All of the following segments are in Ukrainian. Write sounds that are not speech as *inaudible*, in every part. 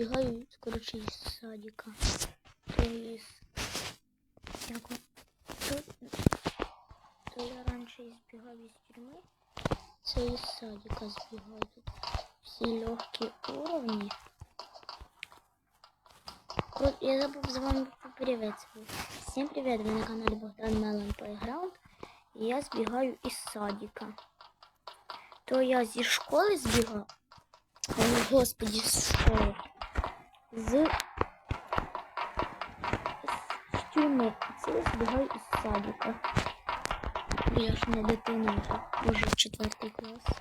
збігаю, коротше, із садика. То. Як... он- То... то я раніше збігав із тюрми. Це із садика всі легкі уровні. Вот, я забыл за вами поприветствовать. Всем привет, вы на канале Богдан Мелан Playground. І я збігаю із садика. То я зі школи збігав. Ой, господі, з школи. З, з тюрми. Це я із садика. Бо Я ж не вже в четвертий клас.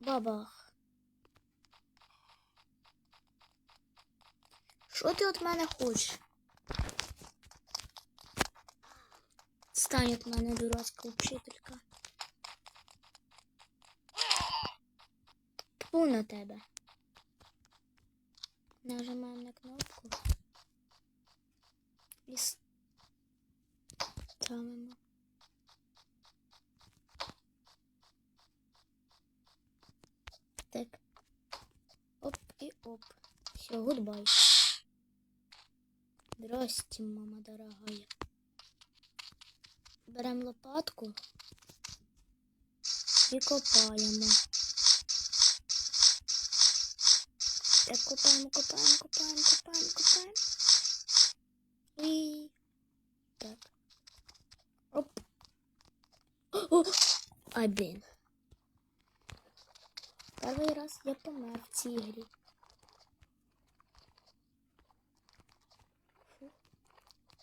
Бабах. Що ти від мене хочеш? Стань від мене дурацька вчителька. Тьфу на тебе. Нажимаємо на кнопку. І ставимо. Так. Оп і оп. Все, гудбай. Здрасте, мама дорогая. Беремо лопатку і копаємо. Так, копаємо, копаємо, копаємо, копаємо, копаємо. І так. Оп. О! Блін. Перший раз я помер в цій грі.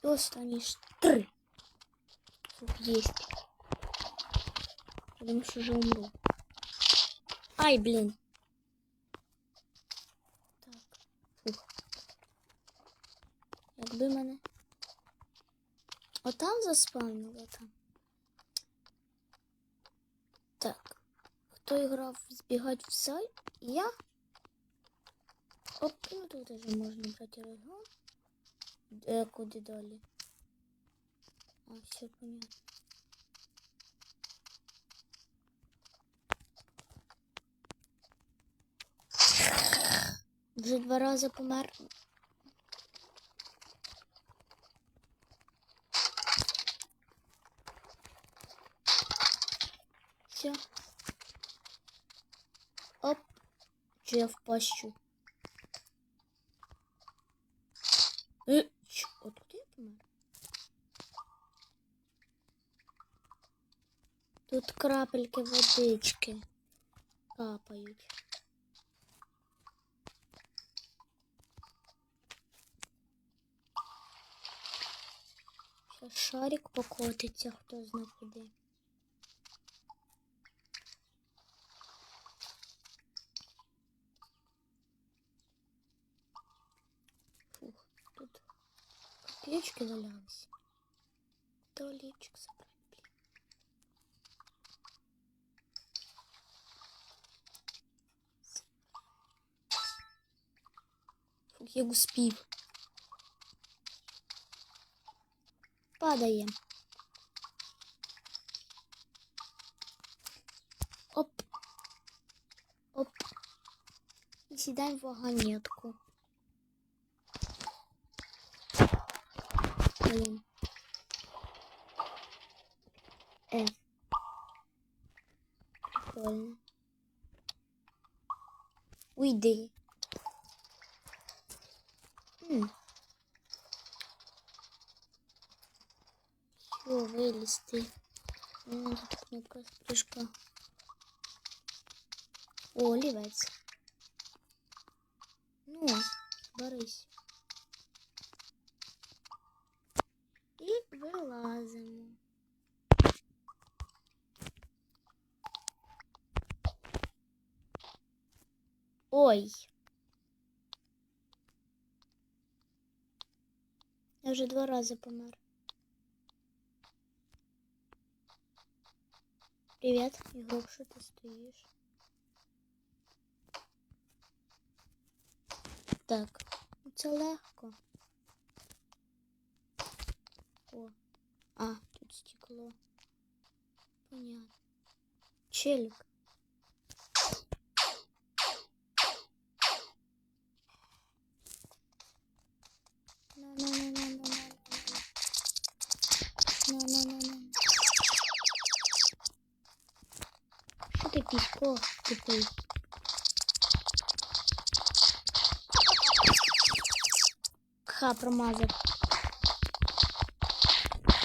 І останні ж три. Фух, есть. Потому что же умру. Ай, блин. Так. Фух. Якби мене. Отам заспавнило там. Так. Хто грав збігати в сай? Я. Оп, ну тут уже можна брати розгон. Де куди далі? А, все понятно. Вже два рази помер. Все. Оп. Чи я впащу? Е, чо, от куди я помер? Тут крапельки водички капають. Шарик покотиться, хто зна куди. Фух, тут копеечки валялись. Туалетчик забрать, блин. Фух, я успів. Падає. Оп. Оп. І сідаємо в вагонетку. Блін. Е. Прикольно. Уйди. Все, вилізти. Мені тут кнопка спрыжка. О, олівець. Ну, борись. І вилазимо. Ой. Я вже два рази помер. Привет, Егор, что ты стоишь? Так, це легко. О, а, тут стекло. Понятно. Челик. На-на-на-на-на-на. На-на-на. Ти пішко тупий? Ха, промазав.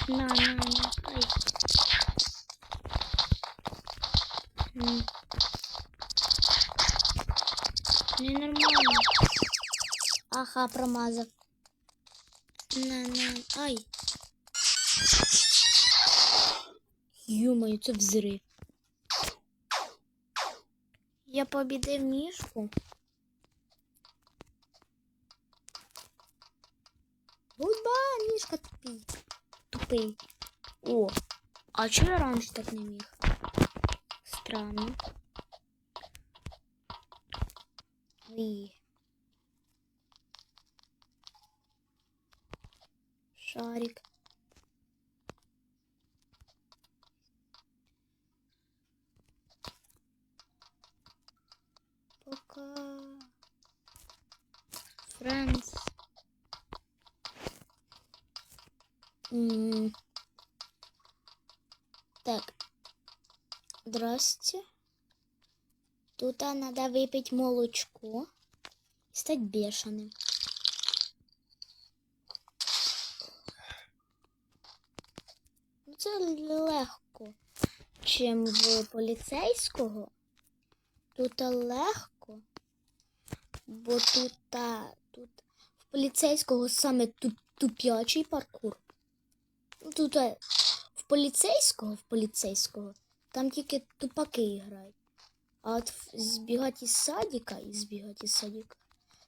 На, на, на, ай. Ненормально. Ага, промазав. На, на, ай. Ё-моё, це взрив. Я побідив мішку. Гудбай, мішка тупий. Тупий. О, а чого я раніше так не міг? Странно. Ой. Шарик. Здрасте. Тут а, надо выпить молочко и стать бешеным. Ну, Це легко, чим в поліцейського. Тут легко, бо тут, тут в поліцейського саме туп, туп'ячий паркур. Тут в поліцейського, в поліцейського, там тільки тупаки грають. А от збігати із садика і збігати із садика.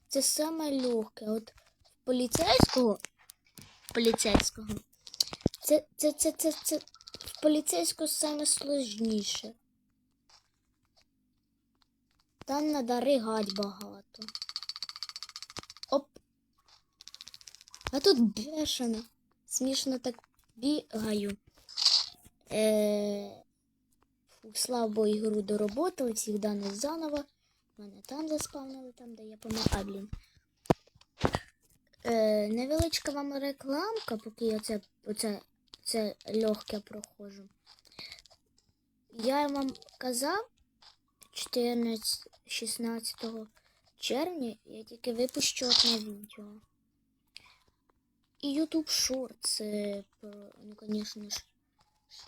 Це саме легке. От поліцейського. Поліцейського. Це, це, це, це, це поліцейського саме сложніше. Там треба ригать багато. Оп. А тут бешено. Смішно так бігаю. Е... Богу, ігру дороботали, всіх даних заново. Мене там заспавнили, там, де я помер. Блін. Е, невеличка вам рекламка, поки я це, оце, це легке проходжу. Я вам казав 14-16 червня я тільки випущу одне відео. І YouTube Shorts, про- ну, звісно ж,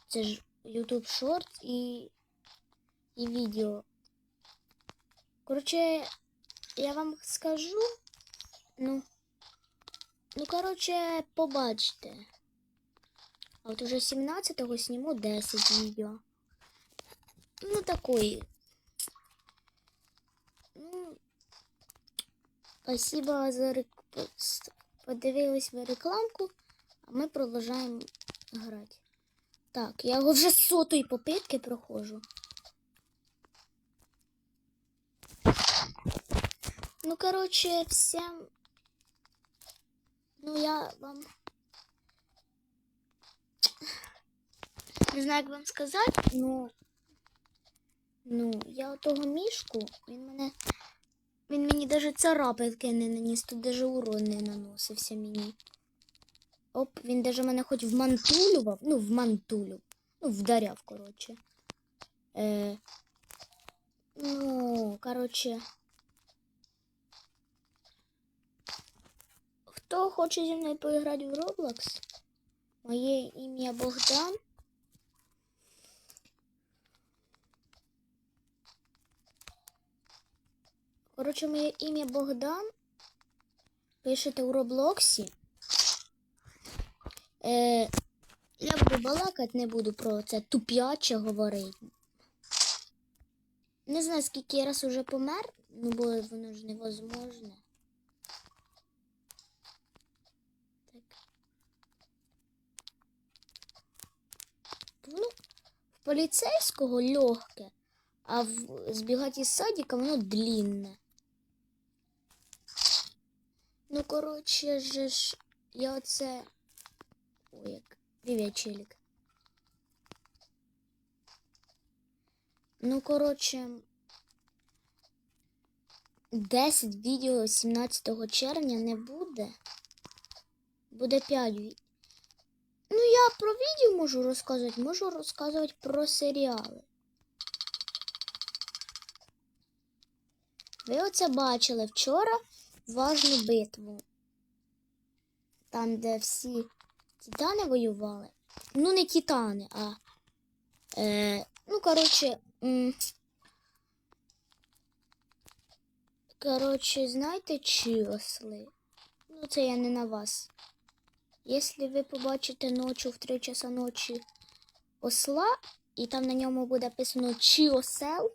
це ж YouTube Shorts і, і відео. Коротше, я вам скажу, ну, ну, коротше, побачите. А от уже 17-го сніму 10 відео. Ну, такої. Ну, спасибо за рек... подивились ви рекламку, а ми продовжуємо грати. Так, я його вже з сотої попитки проходжу. Ну, короче, всем... Ну, я вам... Не знаю, як вам сказати, ну... Ну, я того мішку, він мене... Він мені навіть царапинки не наніс, тут даже урон не наносився мені. Оп, він даже мене хоч вмантулював, ну, вмантулював. Ну, вдаряв, коротше. Е, ну, коротше. Хто хоче зі мною поіграти в Roblox? Моє ім'я Богдан. Коротше, моє ім'я Богдан. Пишете у Роблоксі. Е, я буду балакати, не буду про це туп'яче говорити. Не знаю, скільки раз уже помер, ну бо воно ж невозможне. Так. Ну, в поліцейського легке, а в збігати із садика воно длінне. Ну, коротше ж, я оце. Ой, як. Привіт, челік. Ну, коротше. 10 відео 17 червня не буде. Буде 5 відео. Ну, я про відео можу розказувати, можу розказувати про серіали. Ви оце бачили вчора важну битву. Там, де всі титани воювали. Ну, не титани, а. Е, ну, коротше. Коротше, знаєте, чи осли? Ну, це я не на вас. Якщо ви побачите ночі в 3 часа ночі осла, і там на ньому буде написано чи осел,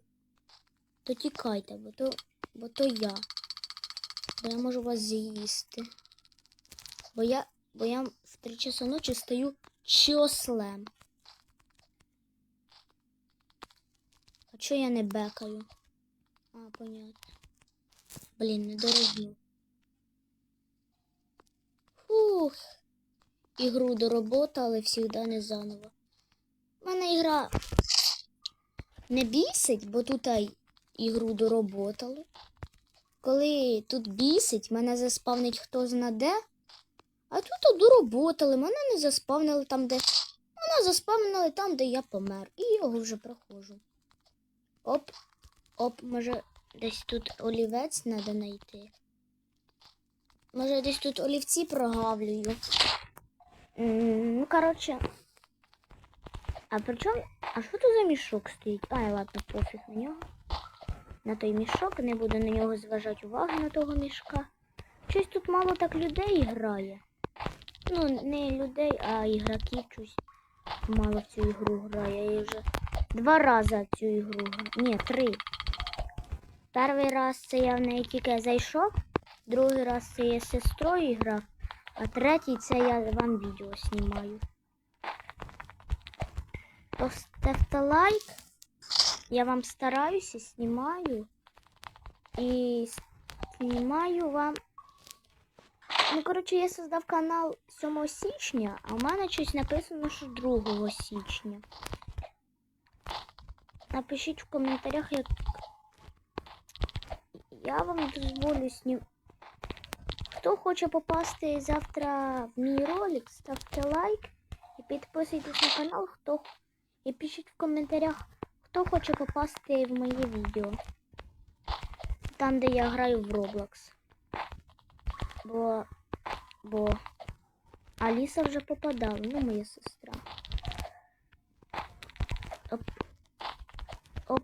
то тікайте, бо то, бо то я. Бо я можу вас з'їсти. Бо я, бо я в 3 часа ночі стаю чи ослем. А чого я не бекаю? А, понятно. Блін, не дорогі. Фух. Ігру дороботали завжди не заново. У мене ігра не бісить, бо тут ігру дороботали. Коли тут бісить, мене заспавнить хто зна де. А тут дороботали, мене не заспавнили там, де. Мене заспавнили там, де я помер. І його вже проходжу. Оп, оп, може, десь тут олівець треба знайти. Може, десь тут олівці прогавлюю. Ну, коротше. А при чому? А що тут за мішок стоїть? Ай, ладно, пофіг на нього. На той мішок, не буду на нього зважати уваги на того мішка. Щось тут мало так людей грає. Ну, не людей, а ігроків щось мало в цю ігру грає. Я вже два рази цю ігру. Ні, три. Перший раз це я в неї тільки зайшов, другий раз це я з сестрою грав, а третій це я вам відео знімаю. Поставте лайк. Я вам стараюся, знімаю. І знімаю вам. Ну, коротше, я создав канал 7 січня, а в мене щось написано, що 2 січня. Напишіть в коментарях, як я вам дозволю снім. Хто хоче попасти завтра в мій ролик, ставте лайк і підписуйтесь на канал, хто і пишіть в коментарях, хто хоче попасти в моє відео. Там, де я граю в Roblox. Бо. Бо Аліса вже попадала, ну моя сестра. Оп. Оп.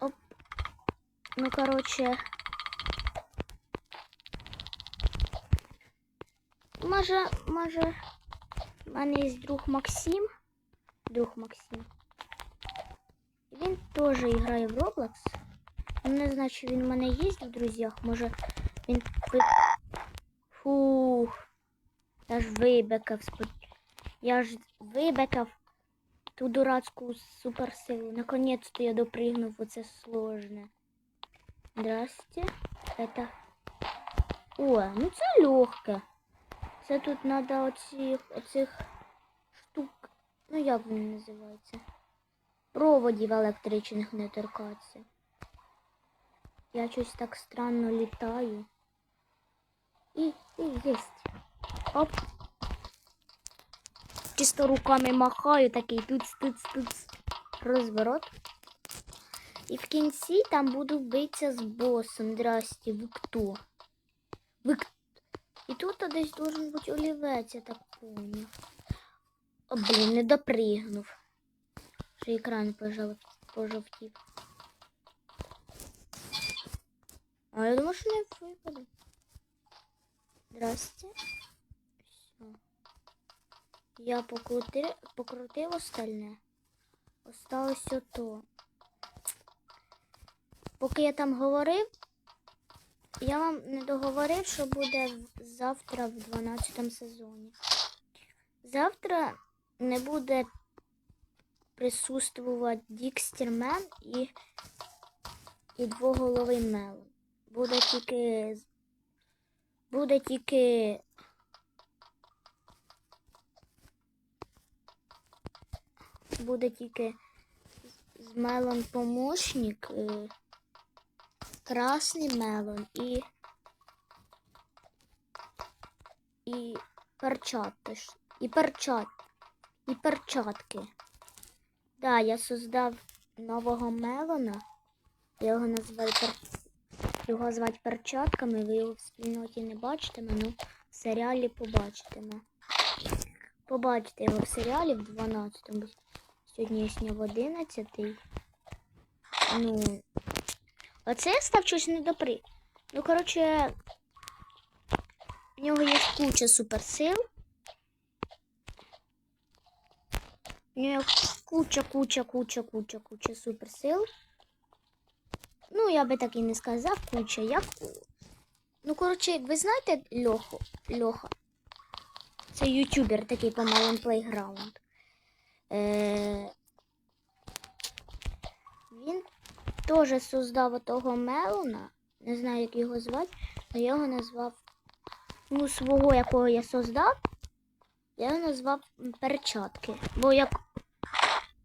Оп. Ну, короче. Може, може, в мене є друг Максим. Друг Максим. Він теж грає в Roblox. Ну, не знаю, чи він в мене є в друзях. Може він. Я ж вибекав. Я ж вибекав ту дурацьку суперсилу. Наконец-то я допригнув оце сложне. Здрасте. Это... О, ну це легке. Це тут треба оцих, оцих штук. Ну як вони називаються? Проводів електричних не торкатися. Я щось так странно літаю. І, і єсть. Оп. Чисто руками махаю, такий туц, туц, туц. Розворот. І в кінці там буду битися з босом. Здрасте, ви хто? Ви хто? І тут десь должен бути олівець, я так поняв. О, блін, не допригнув. Ще екран пожовтів. А я думаю, що не випаде. Здрасте. Я покрутив, покрутив остальне. Осталось ото. Поки я там говорив, я вам не договорив, що буде завтра в 12 сезоні. Завтра не буде присутствувати Дікстермен і, і двоголовий Мелон. Буде тільки. Буде тільки. Буде тільки з- Мелон помощник. е, красний мелон і. І перчат. теж. І перчат. і перчатки. Да, я создав нового Мелона. Його називаю пер... його звати перчатками. Ви його в спільноті не бачитиме, ну в серіалі побачитиме. Побачите його в серіалі в 12-му. Сьогодні я сняв 11-й. Ну. Оце я став щось недопри. Ну, коротше, в нього є куча суперсил. У нього куча, куча, куча, куча, куча суперсил. Ну, я би так і не сказав, куча. Як. Ну, коротше, ви знаєте Льоху? Льоха? Це ютубер такий по Melon Playground. Е... Він теж создав того Мелона. Не знаю, як його звати, але я його назвав. Ну, свого, якого я создав, я його назвав перчатки. Бо як,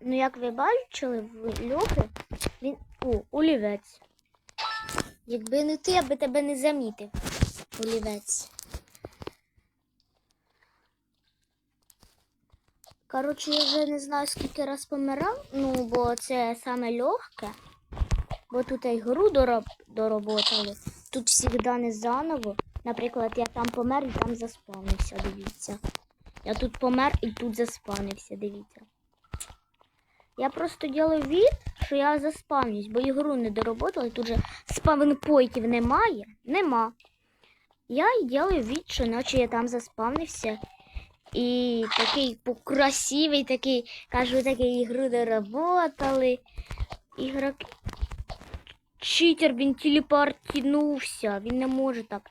ну, як ви бачили, в Льохи, він. О, олівець. Якби не ти, я би тебе не замітив. Олівець. Коротше, я вже не знаю, скільки раз помирав, ну, бо це саме легке. Бо тут і гру дороб... дороботали. Тут завжди не заново. Наприклад, я там помер і там заспавнився, дивіться. Я тут помер і тут заспавнився, дивіться. Я просто ділаю від, що я заспавнюсь, бо ігру не дороботали, тут же спавнпойтів немає. Нема. Я і ділаю від, що наче я там заспавнився. І такий красивий, такий, кажу, такий ігру доработали. Ігрок. Читер, він телепортнувся. Він не може так.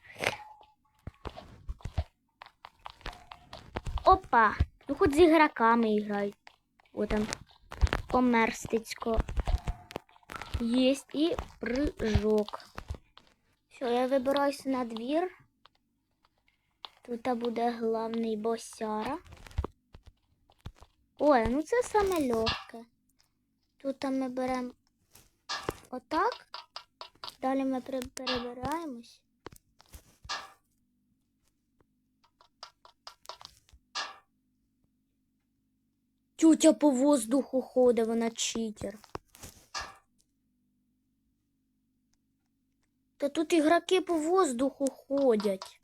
Опа! Ну хоч з ігроками грай. О там. Померстицько. Єсть і прыжок. Все, я вибираюся на двір. Тут буде главний босяра. Ой, ну це саме легке. Тут ми беремо отак. Далі ми перебираємось. Тютя по воздуху ходить, вона читер. Та тут ігроки по воздуху ходять.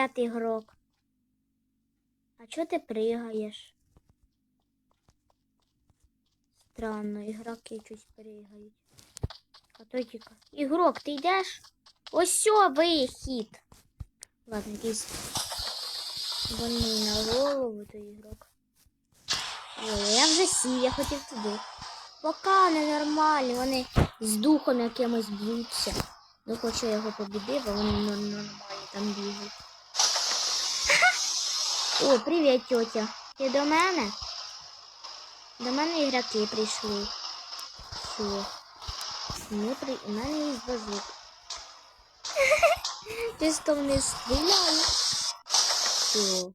Привет, игрок. А чё ты прыгаешь? Странно, игроки чуть прыгають. А то тільки. Ігрок, ти йдеш? Ось сьо, вихід. Ладно, якийсь больний на голову, то ігрок. Ой, я вже сів, я хотів туди. Пока ненормальні, вони з духом якимось б'ються. Ну, хоч я його побідив, а вони нор- нормально там бігають. О, привіт, тьотя. Ти до мене? До мене ігроки прийшли. Все. Ми при... У мене є базук. Чисто *laughs* вони стріляють. Все.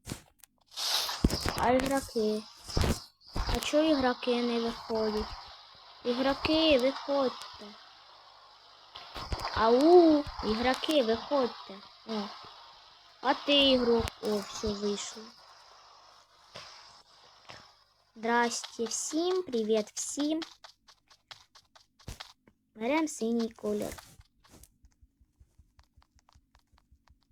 А ігроки? А чого ігроки не виходять? Ігроки, виходьте. Ау, ігроки, виходьте. О. А ти ігрок. О, все, вийшов. Здрасте всім, привіт всім. Берем синій колір.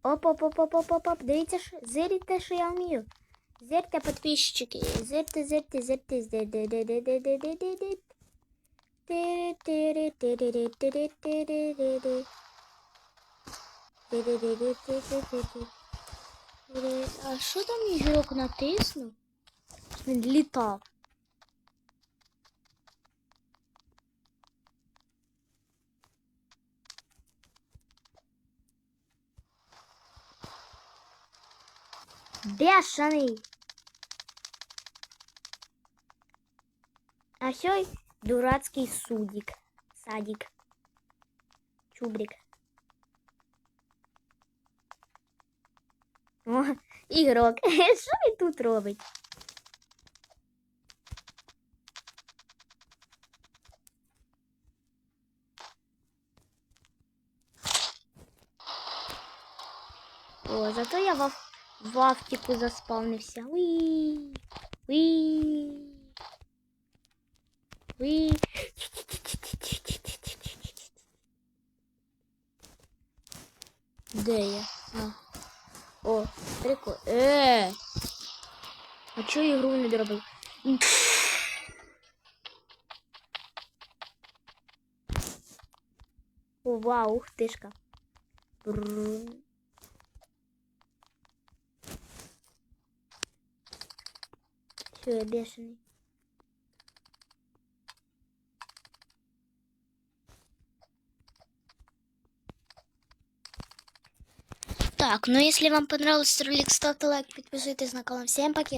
Оп-оп-оп-оп-оп-оп. Дивіться, зирите, що я вмію. Зирте, підписчики. Зирте, зирте, зирте, зирте, зирте, зирте, зирте. А что там ігрок натиснув? Він літав. Бешеный. А сей дурацкий судик. Садик. Чубрик. О, *laughs* ігрок. *laughs* Що він тут робить? О, зато я в, в автику заспавнився. Уі. Уі. Уі. Де я? А. О, прикол. Е. А чого ігру не доробив? О, вау, ух. Бррр. Все, я бешеный. Так, ну если вам понравился ролик, ставьте лайк, подписывайтесь на канал. Всем пока.